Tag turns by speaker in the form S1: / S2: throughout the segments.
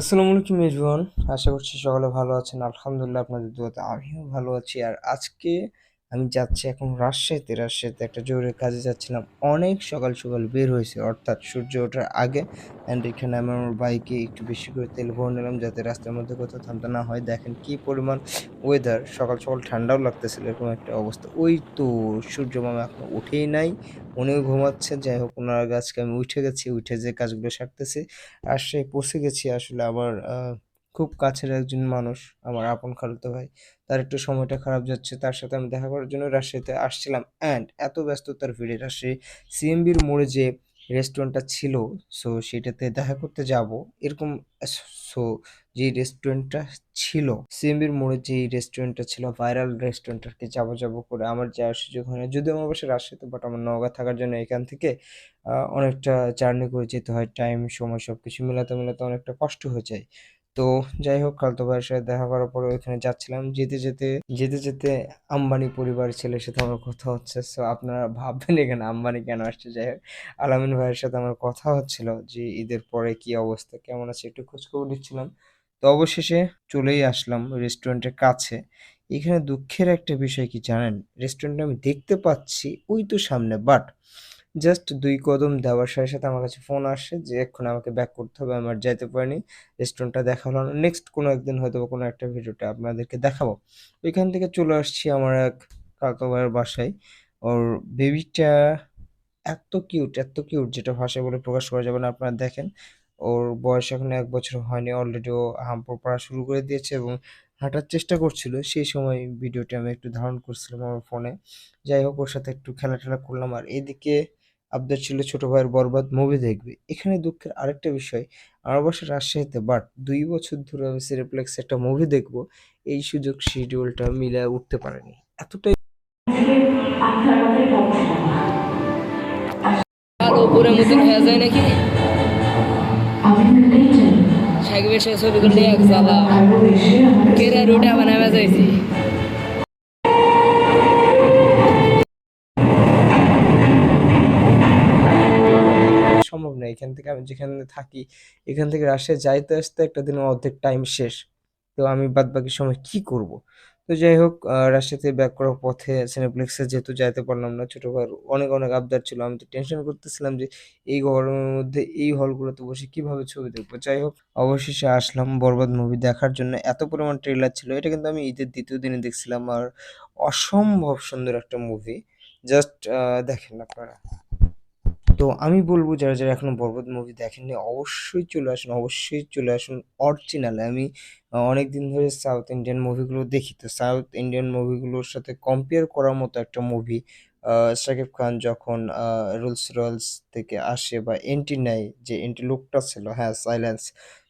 S1: আসসালামু আলাইকুম এভরিওয়ান, আশা করছি সকলে ভালো আছেন। আলহামদুলিল্লাহ আপনাদের দোয়াতে আমিও ভালো আছি। আর আজকে আমি যাচ্ছি এখন রাজশাহীতে। রাজশাহীতে একটা জরুরি কাজে যাচ্ছিলাম। অনেক সকাল সকাল বের হয়েছে। অর্থাৎ সূর্য ওঠার আগে অ্যান্ড এখানে আমি আমার বাইকে একটু বেশি করে তেল ভরে নিলাম যাতে রাস্তার মধ্যে কোথাও থামতে না হয়। দেখেন কি পরিমাণ ওয়েদার সকাল সকাল ঠান্ডাও লাগতেছিল এরকম একটা অবস্থা। ওই তো সূর্য মামা এখন উঠেই নাই, উনিও ঘুমাচ্ছে। যাই হোক, ওনার গাছকে আমি উঠে গেছি, উঠে যে কাজগুলো সারতেছি রাজশাহী পৌঁছে গেছি আসলে আবার খুব কাছের একজন মানুষ আমার আপন খালাতো ভাই। তার একটু সময়টা খারাপ যাচ্ছে, তার সাথে আমি দেখা করার জন্য রাজশাহীতে আসছিলাম। অ্যান্ড এত ব্যস্ততার ভিড়ে রাজশাহী সিএমবির মোড়ে যে রেস্টুরেন্টটা ছিল সো সেটাতে দেখা করতে যাব এরকম সো যে রেস্টুরেন্টটা ছিল সিএমবির মোড়ে যে রেস্টুরেন্টটা ছিল ভাইরাল রেস্টুরেন্ট আর কি যাব যাব করে আমার যাওয়ার সুযোগ হয় না। যদিও আমার বাসা রাজশাহীতে বাট আমার নওগাঁ থাকার জন্য এখান থেকে অনেকটা জার্নি করে যেতে হয়। টাইম সময় সব কিছু মেলাতে মেলাতে অনেকটা কষ্ট হয়ে যায়। তো যাই হোক খালতো ভাইয়ের সাথে দেখা করার পরে ওইখানে যাচ্ছিলাম। যেতে যেতে যেতে যেতে আম্বানি পরিবারের ছেলের সাথে আমার কথা হচ্ছে। সো আপনারা ভাববেন এখানে আম্বানি কেন আসছে? যাই হোক, আলামিন ভাইয়ের সাথে আমার কথা হচ্ছিল যে ঈদের পরে কি অবস্থা, কেমন আছে একটু খোঁজখবর নিচ্ছিলাম। তো অবশেষে চলেই আসলাম রেস্টুরেন্টের কাছে। এখানে দুঃখের একটা বিষয় কি জানেন? রেস্টুরেন্টে আমি দেখতে পাচ্ছি ওই তো সামনে বাট জাস্ট দুই কদম দেওয়ার সাথে সাথে আমার কাছে ফোন আসে যে, এক্ষুনি আমাকে ব্যাক করতে হবে আমার যাইতে পারিনি। রেস্টুরেন্টটা দেখা হলো না। নেক্সট কোনো একদিন হয়তো কোনো একটা ভিডিওটা আপনাদেরকে দেখাবো। ওইখান থেকে চলে আসছি আমার এক কাকা ভাইয়ের বাসায়। ওর বেবিটা এত কিউট এত কিউট যেটা ভাষায় বলে প্রকাশ করা যাবে না, আপনারা দেখেন। ওর বয়স এখন এক বছর হয়নি অলরেডি ও হাম্পর পড়া শুরু করে দিয়েছে এবং হাঁটার চেষ্টা করছিল। সেই সময় ভিডিওটি আমি একটু ধারণ করছিলাম আমার ফোনে যাই হোক, ওর সাথে একটু খেলা টেলা করলাম। আর এদিকে আবদার ছিল ছোট ভাইয়ের বরবাদ মুভি দেখবে। এখানে দুঃখের আরেকটা বিষয় আমার বাসা রাজশাহীতে বাট দুই বছর ধরে আমি সিনেপ্লেক্সে একটা মুভি দেখব এই সুযোগ শিডিউলটা মিলে উঠতে পারেনি। এতটাই
S2: আর মতন হয়ে যায় নাকি? সাকিবের সাথে ছবি করলে এক জ্বালা। কেরা রুটা বানাবে যাইছি
S1: এখান থেকে আমি যেখানে থাকি, এখান থেকে রাজশাহী যাইতে আসতে একটা দিন অর্ধেক টাইম শেষ। তো আমি বাদ বাকি সময় কি করব? তো যাই হোক রাজশাহীতে ব্যাক করার পথে সিনেপ্লেক্সে যেহেতু যাইতে পারলাম না, ছোট ভাইয়ের অনেক অনেক আবদার ছিল। আমি তো টেনশন করতেছিলাম যে এই গরমের মধ্যে এই হলগুলোতে বসে কীভাবে ছবি দেখব? যাই হোক, অবশেষে আসলাম বরবাদ মুভি দেখার জন্য। এত পরিমাণ ট্রেলার ছিল, এটা কিন্তু আমি ঈদের দ্বিতীয় দিনে দেখছিলাম। আর অসম্ভব সুন্দর একটা মুভি জাস্ট দেখেন আপনারা। তো আমি বলব যারা যারা এখনও বরবাদ মুভি দেখেননি, অবশ্যই চলে আসুন, অবশ্যই চলে আসুন অরিজিনালে আমি অনেক দিন ধরে সাউথ ইন্ডিয়ান মুভিগুলো দেখি তো। সাউথ ইন্ডিয়ান মুভিগুলোর সাথে কম্পেয়ার করার মতো একটা মুভি শাকিব খান যখন রুলস রয়েলস থেকে আসে বা এন্ট্রি নেয়, যে এন্ট্রি লুকটা ছিল হ্যাঁ সাইলেন্স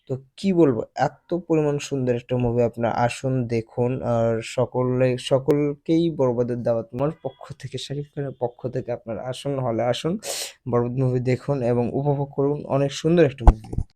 S1: তো কি বলব? এত পরিমাণ সুন্দর একটা মুভি আপনার আসুন, দেখুন, আর সকলে, সকলকেই বরবাদের দাওয়াত আমার পক্ষ থেকে শাকিব খানের পক্ষ থেকে আপনার আসুন, হলে আসুন বরবাদ মুভি দেখুন এবং উপভোগ করুন অনেক সুন্দর একটা মুভি